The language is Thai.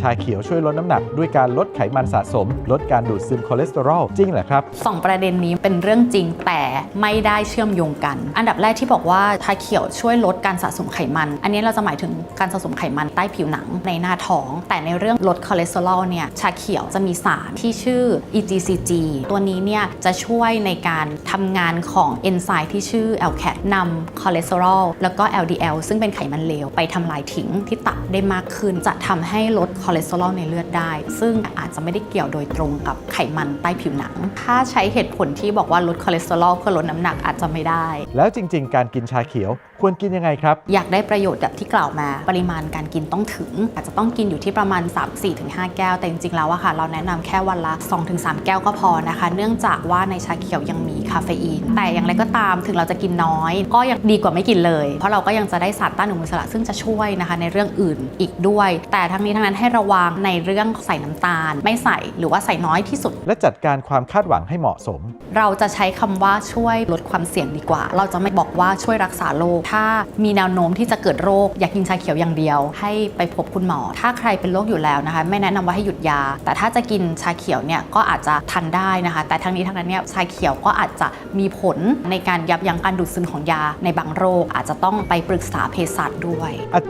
ชาเขียวช่วยลดน้ำหนักด้วยการลดไขมันสะสม ลดการดูดซึมคอเลสเตอรอลจริงเหรอครับสองประเด็นนี้เป็นเรื่องจริงแต่ไม่ได้เชื่อมโยงกัน อันดับแรกที่บอกว่าชาเขียวช่วยลดการสะสมไขมัน อันนี้เราจะหมายถึงการสะสมไขมันใต้ผิวหนังในหน้าท้อง แต่ในเรื่องลดคอเลสเตอรอลเนี่ยชาเขียวจะมีสารที่ชื่อ EGCG ตัวนี้เนี่ยจะช่วยในการทำงานของเอนไซม์ที่ชื่อ LCAT นำคอเลสเตอรอลแล้วก็ LDL ซึ่งเป็นไขมันเลวไปทำลายทิ้งที่ตับได้มากขึ้นจะทำให้ลดคอเลสเตอรอลในเลือดได้ ซึ่งอาจจะไม่ได้เกี่ยวโดยตรงกับไขมันใต้ผิวหนัง ถ้าใช้เหตุผลที่บอกว่าลดคอเลสเตอรอลเพื่อลดน้ำหนักอาจจะไม่ได้ แล้วจริง ๆ การกินชาเขียวควรกินยังไงครับ อยากได้ประโยชน์แบบที่กล่าวมา ปริมาณการกินต้องถึง อาจจะต้องกินอยู่ที่ประมาณ 3-4-5 แก้ว แต่จริง ๆ แล้วอะค่ะ เราแนะนำแค่วันละ 2-3 แก้วก็พอนะคะ เนื่องจากว่าในชาเขียวยังมีคาเฟอีน แต่อย่างไรก็ตามถึงเราจะกินน้อย ก็ยังดีกว่าไม่กินเลย เพราะเราก็ยังจะได้สารต้านอนุมูลอิสระซึ่งจะช่วยนะคะในเรื่องอื่นอีกด้วย แต่ทั้งนี้ทั้งนั้นให้ระวังในเรื่องใส่น้ำตาล ไม่ใส่หรือว่าใส่น้อยที่สุด และจัดการความคาดหวังให้เหมาะสม เราจะใช้คำว่าช่วยลดความเสี่ยงดีกว่า เราจะไม่บอกว่าช่วยรักษาโรคถ้ามีแนวโน้มที่จะเกิดโรคอยากกินชาเขียวอย่างเดียว ให้ไปพบคุณหมอ ถ้าใครเป็นโรคอยู่แล้วนะคะ ไม่แนะนำว่าให้หยุดยา แต่ถ้าจะกินชาเขียวเนี่ยก็อาจจะทานได้นะคะ แต่ทั้งนี้ทั้งนั้นเนี่ยชาเขียวก็อาจจะมีผลในการยับยั้งการดูดซึมของยาในบางโรคอาจจะต้องไปปรึกษาเภสัชด้วยอา